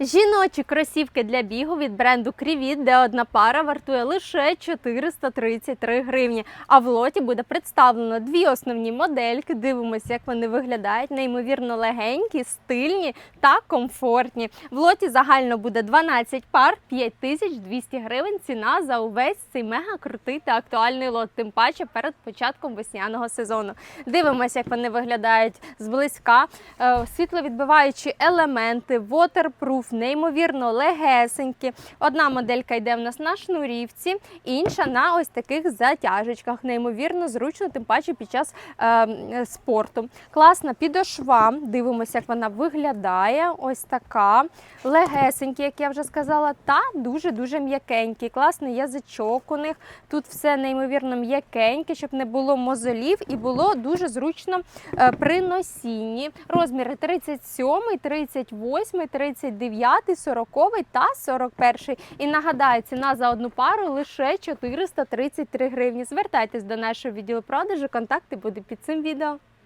Жіночі кросівки для бігу від бренду Крівіт, де одна пара вартує лише 433 гривні. А в лоті буде представлено дві основні модельки. Дивимося, як вони виглядають. Неймовірно легенькі, стильні та комфортні. В лоті загально буде 12 пар, 5200 гривень. Ціна за увесь цей мега крутий та актуальний лот. Тим паче перед початком весняного сезону. Дивимося, як вони виглядають зблизька. Е, Світловідбиваючі елементи, waterproof, неймовірно легесенькі. Одна моделька йде в нас на шнурівці, інша на ось таких затяжечках. Неймовірно зручно, тим паче під час е, спорту. Класна підошва. Дивимося, як вона виглядає. Ось така. Легесенькі, як я вже сказала, та дуже-дуже м'якенькі. Класний язичок у них. Тут все неймовірно м'якеньке, щоб не було мозолів і було дуже зручно е, при носінні. Розміри 37, 38, 39, 40 та 41. І нагадаю, ціна за одну пару лише 433 гривні. Звертайтесь до нашого відділу продажу, контакти будуть під цим відео.